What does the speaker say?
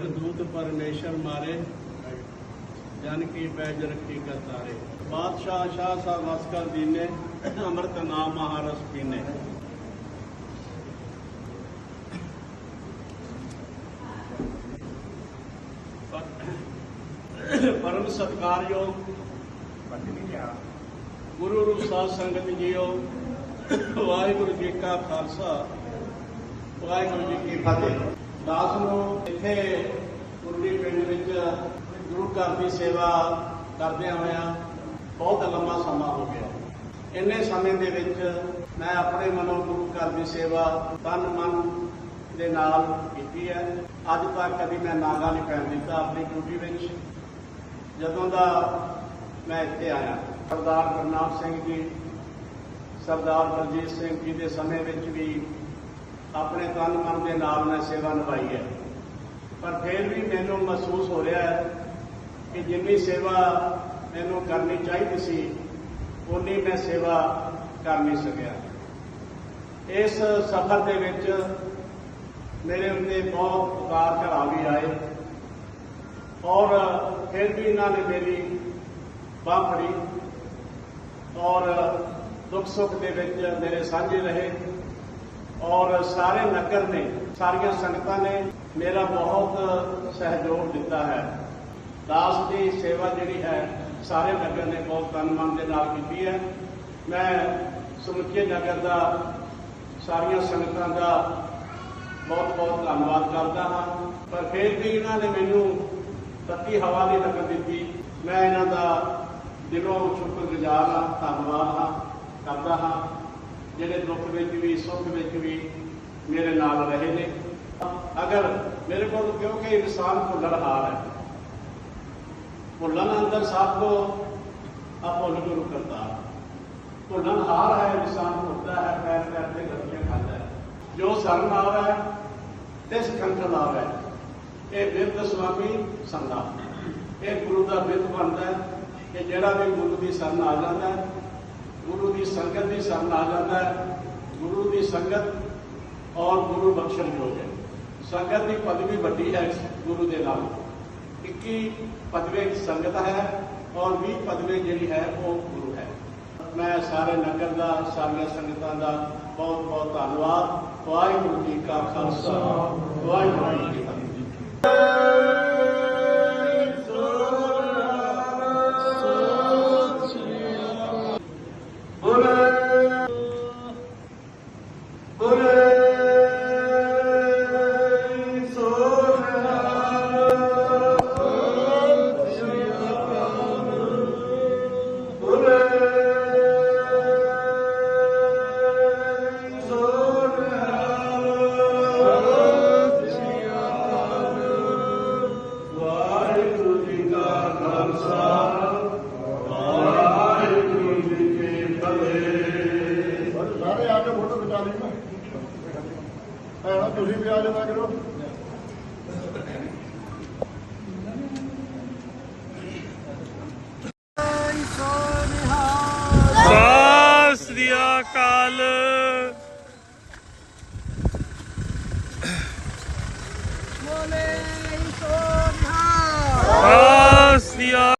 ਦੂਤ ਪਰਮੇਸ਼ਰ ਮਾਰੇ ਜਨ ਕੀ ਪੈਜ ਰੱਖੀ ਕਰਤਾਰੇ ਬਾਦਸ਼ਾਹ ਸ਼ਾਹ ਸਾਹਿਬ ਵਸਕਰ ਦੀਨੇ ਅੰਮ੍ਰਿਤ ਨਾਮ ਮਹਾਰਸ ਪੀਨੇ ਪਰਮ ਸਤਿਕਾਰਯੋਗ ਗੁਰੂ ਰੂਪ ਸਾਧ ਸੰਗਤ ਜੀਓ ਵਾਹਿਗੁਰੂ ਜੀ ਕਾ ਖਾਲਸਾ ਵਾਹਿਗੁਰੂ ਜੀ ਕੀ ਫਤਿਹ ਦਾਸ ਨੂੰ ਇੱਥੇ ਕੁਰਲੀ ਪਿੰਡ ਵਿੱਚ ਗੁਰੂ ਘਰ ਦੀ ਸੇਵਾ ਕਰਦਿਆਂ ਹੋਇਆਂ ਬਹੁਤ ਲੰਮਾ ਸਮਾਂ ਹੋ ਗਿਆ। ਇੰਨੇ ਸਮੇਂ ਦੇ ਵਿੱਚ ਮੈਂ ਆਪਣੇ ਮਨੋਂ ਗੁਰੂ ਘਰ ਦੀ ਸੇਵਾ ਤਨ ਮਨ ਦੇ ਨਾਲ ਕੀਤੀ ਹੈ। ਅੱਜ ਤੱਕ ਕਦੀ ਮੈਂ ਨਾਗਾ ਨਹੀਂ ਪੈਣ ਦਿੱਤਾ ਆਪਣੀ ਡਿਊਟੀ ਵਿੱਚ। ਜਦੋਂ ਦਾ ਮੈਂ ਇੱਥੇ ਆਇਆ, ਸਰਦਾਰ ਗੁਰਨਾਮ ਸਿੰਘ ਜੀ, ਸਰਦਾਰ ਬਲਜੀਤ ਸਿੰਘ ਜੀ ਦੇ ਸਮੇਂ ਵਿੱਚ ਵੀ ਆਪਣੇ ਤਨ ਮਨ ਦੇ ਨਾਲ ਮੈਂ ਸੇਵਾ ਨਿਭਾਈ ਹੈ। ਪਰ ਫਿਰ ਵੀ ਮੈਨੂੰ ਮਹਿਸੂਸ ਹੋ ਰਿਹਾ ਹੈ ਕਿ ਜਿੰਨੀ ਸੇਵਾ ਮੈਨੂੰ ਕਰਨੀ ਚਾਹੀਦੀ ਸੀ ਉਨੀ ਮੈਂ ਸੇਵਾ ਕਰ ਨਹੀਂ ਸਕਿਆ। ਇਸ ਸਫ਼ਰ ਦੇ ਵਿੱਚ ਮੇਰੇ ਉੱਤੇ ਬਹੁਤ ਉਤਾਰ ਚੜਾਅ ਵੀ ਆਏ ਔਰ ਫਿਰ ਵੀ ਇਹਨਾਂ ਨੇ ਮੇਰੀ ਬਾਂਹ ਫੜੀ ਔਰ ਦੁੱਖ ਸੁੱਖ ਦੇ ਵਿੱਚ ਮੇਰੇ ਸਾਂਝੇ ਰਹੇ। ਔਰ ਸਾਰੇ ਨਗਰ ਨੇ, ਸਾਰੀਆਂ ਸੰਗਤਾਂ ਨੇ ਮੇਰਾ ਬਹੁਤ ਸਹਿਯੋਗ ਦਿੱਤਾ ਹੈ। ਦਾਸ ਦੀ ਸੇਵਾ ਜਿਹੜੀ ਹੈ, ਸਾਰੇ ਨਗਰ ਨੇ ਬਹੁਤ ਤਨ ਮਨ ਦੇ ਨਾਲ ਕੀਤੀ ਹੈ। ਮੈਂ ਸਮੁੱਚੇ ਨਗਰ ਦਾ, ਸਾਰੀਆਂ ਸੰਗਤਾਂ ਦਾ ਬਹੁਤ ਬਹੁਤ ਧੰਨਵਾਦ ਕਰਦਾ ਹਾਂ। ਪਰ ਫਿਰ ਵੀ ਇਹਨਾਂ ਨੇ ਮੈਨੂੰ ਤੱਤੀ ਹਵਾ ਦੀ ਲੱਗਣ ਦਿੱਤੀ। ਮੈਂ ਇਹਨਾਂ ਦਾ ਦਿਲੋਂ ਸ਼ੁਕਰਗੁਜ਼ਾਰ ਹਾਂ, ਧੰਨਵਾਦ ਹਾਂ, ਕਰਦਾ ਹਾਂ। ਜਿਹੜੇ ਦੁੱਖ ਵਿੱਚ ਵੀ, ਸੁੱਖ ਵਿੱਚ ਵੀ ਮੇਰੇ ਨਾਲ ਰਹੇ ਨੇ। ਅਗਰ ਮੇਰੇ ਕੋਲ ਕਿਉਂਕਿ ਇਨਸਾਨ ਭੁੱਲਣ ਹਾਰ ਹੈ, ਭੁੱਲਣ ਅੰਦਰ ਸਭ ਕੋ ਆਪੋ ਗੁਰੂ ਕਰਤਾ ਭੁੱਲਣ ਹਾਰ ਹੈ ਇਨਸਾਨ ਭੁੱਲਦਾ ਹੈ, ਪੈਰ ਪੈਰ ਤੇ ਗਲਤੀਆਂ ਖਾਂਦਾ ਹੈ। ਜੋ ਸ਼ਰਨ ਆਵੇ, ਤਿਸ ਕੰਠ ਆਵੇ ਇਹ ਬਿਰਧ ਸੁਆਮੀ ਸੰਗਾ ਇਹ ਗੁਰੂ ਦਾ ਬਿਰਧ ਬਣਦਾ ਹੈ ਕਿ ਜਿਹੜਾ ਵੀ ਗੁਰੂ ਦੀ ਸ਼ਰਨ ਆ ਜਾਂਦਾ ਹੈ ਗੁਰੂ ਦੀ ਸੰਗਤ ਦੀ ਸ਼ਰਨ ਆ ਜਾਂਦਾ ਹੈ। ਗੁਰੂ ਦੀ ਸੰਗਤ ਔਰ ਗੁਰੂ ਬਖਸ਼ਣ ਯੋਗ ਹੈ। ਸੰਗਤ ਦੀ ਪਦਵੀ ਵੱਡੀ ਹੈ ਗੁਰੂ ਦੇ ਨਾਲ। 21 ਪਦਵੇ ਸੰਗਤ ਹੈ ਔਰ 20 ਪਦਵੇ ਜਿਹੜੀ ਹੈ ਉਹ ਗੁਰੂ ਹੈ। ਮੈਂ ਸਾਰੇ ਨਗਰ ਦਾ, ਸਾਰੀਆਂ ਸੰਗਤਾਂ ਦਾ ਬਹੁਤ ਬਹੁਤ ਧੰਨਵਾਦ। ਵਾਹਿਗੁਰੂ ਜੀ ਕਾ ਖਾਲਸਾ। ਵਾਹਿਗੁਰੂ ਜੀ ਭੈਣਾ ਤੁਸੀਂ ਵੀ ਆ ਜਾਣਾ ਕਰੋ। ਸ੍ਰੀ ਅਕਾਲ। ਮੋਲੇ ਸੋਨਿਹਾ ਸ੍ਰੀ